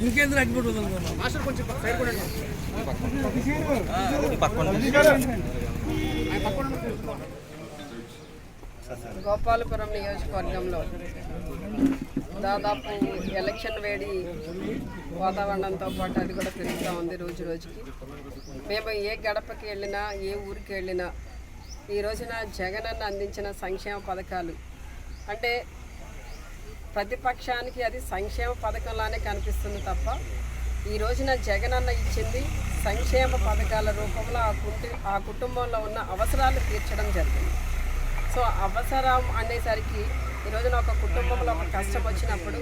ఇంకేంద్ర గోపాలపురం నియోజకవర్గంలో దాదాపు ఎలక్షన్ వేడి వాతావరణంతో పాటు అది కూడా పెరుగుతూ ఉంది రోజు రోజుకి. మేము ఏ గడపకి వెళ్ళినా ఏ ఊరికి వెళ్ళినా ఈ రోజున జగనన్న అందించిన సంక్షేమ పథకాలు అంటే ప్రతిపక్షానికి అది సంక్షేమ పథకంలానే కనిపిస్తుంది తప్ప ఈ రోజున జగనన్న ఇచ్చింది సంక్షేమ పథకాల రూపంలో ఆ కుటు ఆ కుటుంబంలో ఉన్న అవసరాలు తీర్చడం జరిగింది. సో అవసరం అనేసరికి ఈ రోజున ఒక కుటుంబంలో ఒక కష్టం వచ్చినప్పుడు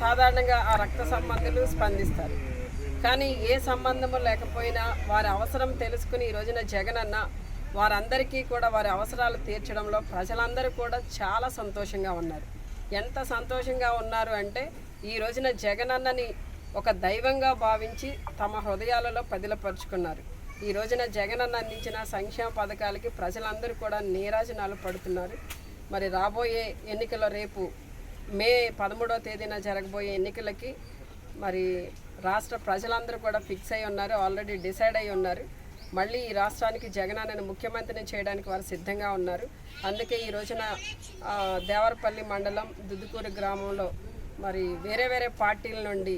సాధారణంగా ఆ రక్త సంబంధులు స్పందిస్తారు. కానీ ఏ సంబంధము లేకపోయినా వారి అవసరం తెలుసుకుని ఈ రోజున జగనన్న వారందరికీ కూడా వారి అవసరాలు తీర్చడంలో ప్రజలందరూ కూడా చాలా సంతోషంగా ఉన్నారు. ఎంత సంతోషంగా ఉన్నారు అంటే ఈ రోజున జగనన్నని ఒక దైవంగా భావించి తమ హృదయాలలో పదిలపరుచుకున్నారు. ఈ రోజున జగనన్న అందించిన సంక్షేమ పథకాలకి ప్రజలందరూ కూడా నీరాజనాలు పడుతున్నారు. మరి రాబోయే ఎన్నికల రేపు మే పదమూడవ తేదీన జరగబోయే ఎన్నికలకి మరి రాష్ట్ర ప్రజలందరూ కూడా ఫిక్స్ అయి ఉన్నారు. ఆల్రెడీ డిసైడ్ అయి ఉన్నారు. మళ్ళీ ఈ రాష్ట్రానికి జగన్ అనే ముఖ్యమంత్రిని చేయడానికి వారు సిద్ధంగా ఉన్నారు. అందుకే ఈ రోజున దేవరపల్లి మండలం దుద్దుకూరు గ్రామంలో మరి వేరే వేరే పార్టీల నుండి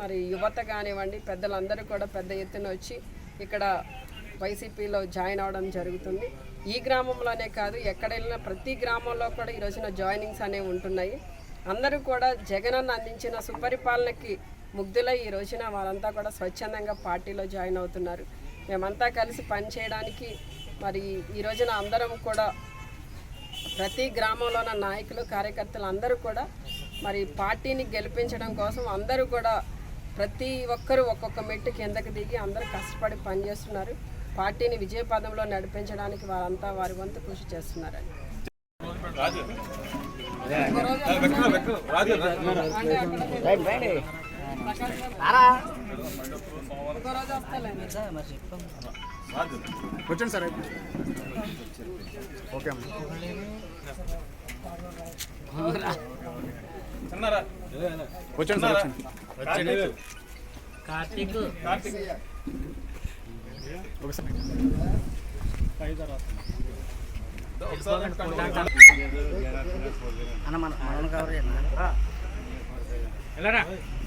మరి యువత కానివ్వండి పెద్దలందరూ కూడా పెద్ద ఎత్తున వచ్చి ఇక్కడ వైసీపీలో జాయిన్ అవడం జరుగుతుంది. ఈ గ్రామంలోనే కాదు ఎక్కడెళ్ళినా ప్రతి గ్రామంలో కూడా ఈ రోజున జాయినింగ్స్ అనేవి ఉంటున్నాయి. అందరూ కూడా జగనన్న అందించిన సుపరిపాలనకి ముగ్ధులై ఈ రోజున వారంతా కూడా స్వచ్ఛందంగా పార్టీలో జాయిన్ అవుతున్నారు. మేమంతా కలిసి పనిచేయడానికి మరి ఈ రోజున అందరం కూడా ప్రతి గ్రామంలో ఉన్న నాయకులు కార్యకర్తలు అందరూ కూడా మరి పార్టీని గెలిపించడం కోసం అందరూ కూడా ప్రతి ఒక్కరూ ఒక్కొక్క మెట్టు కిందకి దిగి అందరూ కష్టపడి పనిచేస్తున్నారు. పార్టీని విజయపదంలో నడిపించడానికి వారంతా వారి వంతు కృషి చేస్తున్నారని రోజు. వచ్చండి సార్. ఓకే అమ్మ. వచ్చండి సార్ వచ్చండి కార్తీక్. ఒకసారి అన్న మన మనం కవర్ వెళ్ళరా?